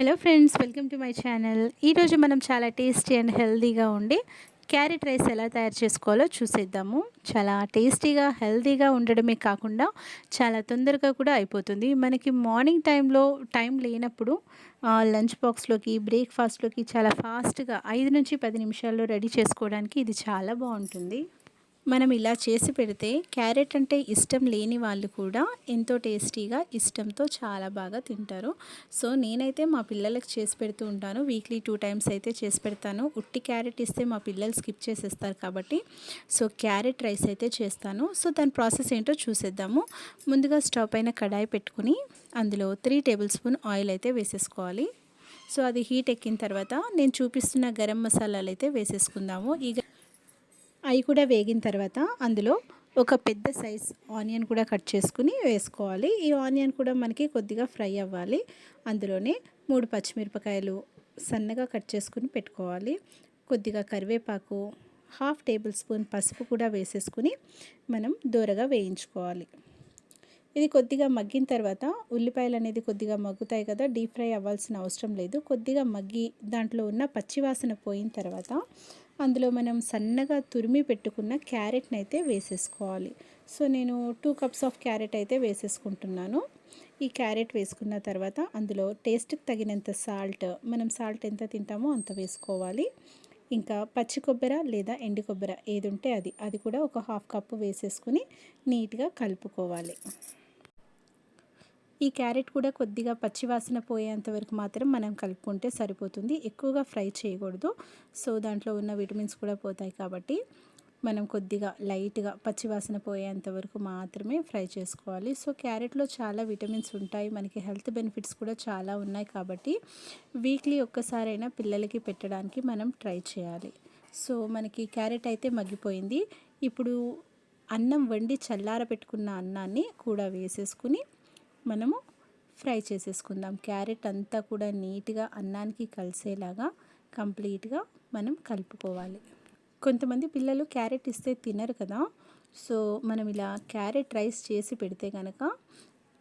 Hello friends welcome to my channel. ఈరోజు మనం చాలా టేస్టీ అండ్ హెల్తీగా ఉండి క్యారెట్ రైస్ ఎలా తయారు చేసుకోవాలో చూసేద్దాము. చాలా టేస్టీగా హెల్తీగా ఉండడమే కాకుండా చాలా తొందరగా కూడా అయిపోతుంది. మనకి మార్నింగ్ టైంలో టైం లేనప్పుడు లంచ్ బాక్స్లోకి బ్రేక్ఫాస్ట్లోకి చాలా ఫాస్ట్గా ఐదు నుంచి పది నిమిషాల్లో రెడీ చేసుకోవడానికి ఇది చాలా బాగుంటుంది. మనం ఇలా చేసి పెడితే క్యారెట్ అంటే ఇష్టం లేని వాళ్ళు కూడా ఎంతో టేస్టీగా ఇష్టంతో చాలా బాగా తింటారు. సో నేనైతే మా పిల్లలకు చేసి పెడుతూ ఉంటాను. వీక్లీ టూ టైమ్స్ అయితే చేసి పెడతాను. ఉట్టి క్యారెట్ ఇస్తే మా పిల్లలు స్కిప్ చేసేస్తారు కాబట్టి. సో క్యారెట్ రైస్ అయితే చేస్తాను. సో దాని ప్రాసెస్ ఏంటో చూసేద్దాము. ముందుగా స్టవ్ పైన కడాయి పెట్టుకుని అందులో త్రీ టేబుల్ స్పూన్ ఆయిల్ అయితే వేసేసుకోవాలి. సో అది హీట్ ఎక్కిన తర్వాత నేను చూపిస్తున్న గరం మసాలాలు అయితే వేసేసుకుందాము. ఈ అవి కూడా వేగిన తర్వాత అందులో ఒక పెద్ద సైజ్ ఆనియన్ కూడా కట్ చేసుకుని వేసుకోవాలి. ఈ ఆనియన్ కూడా మనకి కొద్దిగా ఫ్రై అవ్వాలి. అందులోనే మూడు పచ్చిమిరపకాయలు సన్నగా కట్ చేసుకుని పెట్టుకోవాలి. కొద్దిగా కరివేపాకు హాఫ్ టేబుల్ స్పూన్ పసుపు కూడా వేసేసుకుని మనం దూరగా వేయించుకోవాలి. ఇది కొద్దిగా మగ్గిన తర్వాత ఉల్లిపాయలు అనేది కొద్దిగా మగ్గుతాయి కదా డీప్ ఫ్రై అవ్వాల్సిన అవసరం లేదు. కొద్దిగా మగ్గి దాంట్లో ఉన్న పచ్చివాసన పోయిన తర్వాత అందులో మనం సన్నగా తురిమి పెట్టుకున్న క్యారెట్ని అయితే వేసేసుకోవాలి. సో నేను టూ కప్స్ ఆఫ్ క్యారెట్ అయితే వేసేసుకుంటున్నాను. ఈ క్యారెట్ వేసుకున్న తర్వాత అందులో టేస్ట్కి తగినంత సాల్ట్ మనం సాల్ట్ ఎంత తింటామో అంత వేసుకోవాలి. ఇంకా పచ్చి కొబ్బరి లేదా ఎండు కొబ్బరి ఏది ఉంటే అది అది కూడా ఒక హాఫ్ కప్పు వేసేసుకుని నీట్గా కలుపుకోవాలి. ఈ క్యారెట్ కూడా కొద్దిగా పచ్చివాసన పోయేంత వరకు మాత్రం మనం కలుపుకుంటే సరిపోతుంది. ఎక్కువగా ఫ్రై చేయకూడదు. సో దాంట్లో ఉన్న విటమిన్స్ కూడా పోతాయి కాబట్టి మనం కొద్దిగా లైట్గా పచ్చివాసన పోయేంత వరకు మాత్రమే ఫ్రై చేసుకోవాలి. సో క్యారెట్లో చాలా విటమిన్స్ ఉంటాయి. మనకి హెల్త్ బెనిఫిట్స్ కూడా చాలా ఉన్నాయి కాబట్టి వీక్లీ ఒక్కసారైనా పిల్లలకి పెట్టడానికి మనం ట్రై చేయాలి. సో మనకి క్యారెట్ అయితే మగ్గిపోయింది. ఇప్పుడు అన్నం వండి చల్లార పెట్టుకున్న అన్నాన్ని కూడా వేసేసుకుని మనము ఫ్రై చేసేసుకుందాం. క్యారెట్ అంతా కూడా నీట్గా అన్నానికి కలిసేలాగా కంప్లీట్గా మనం కలుపుకోవాలి. కొంతమంది పిల్లలు క్యారెట్ ఇస్తే తినరు కదా. సో మనం ఇలా క్యారెట్ రైస్ చేసి పెడితే కనుక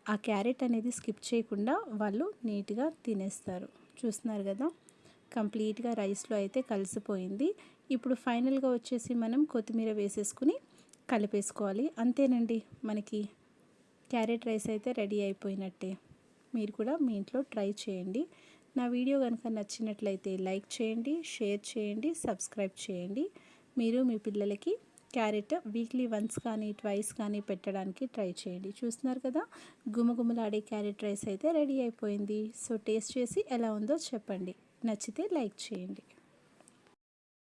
ఆ క్యారెట్ అనేది స్కిప్ చేయకుండా వాళ్ళు నీట్గా తినేస్తారు. చూస్తున్నారు కదా? కంప్లీట్గా రైస్లో అయితే కలిసిపోయింది. ఇప్పుడు ఫైనల్గా వచ్చేసి మనం కొత్తిమీర వేసేసుకుని కలిపేసుకోవాలి. అంతేనండి మనకి క్యారెట్ రైస్ అయితే రెడీ అయిపోయినట్టే. మీరు కూడా మీ ఇంట్లో ట్రై చేయండి. నా వీడియో కనుక నచ్చినట్లయితే లైక్ చేయండి షేర్ చేయండి సబ్స్క్రైబ్ చేయండి. మీరు మీ పిల్లలకి క్యారెట్ వీక్లీ వన్స్ కానీ ట్వైస్ కానీ పెట్టడానికి ట్రై చేయండి. చూస్తున్నారు కదా గుమగుమలాడే క్యారెట్ రైస్ అయితే రెడీ అయిపోయింది. సో టేస్ట్ చేసి ఎలా ఉందో చెప్పండి. నచ్చితే లైక్ చేయండి.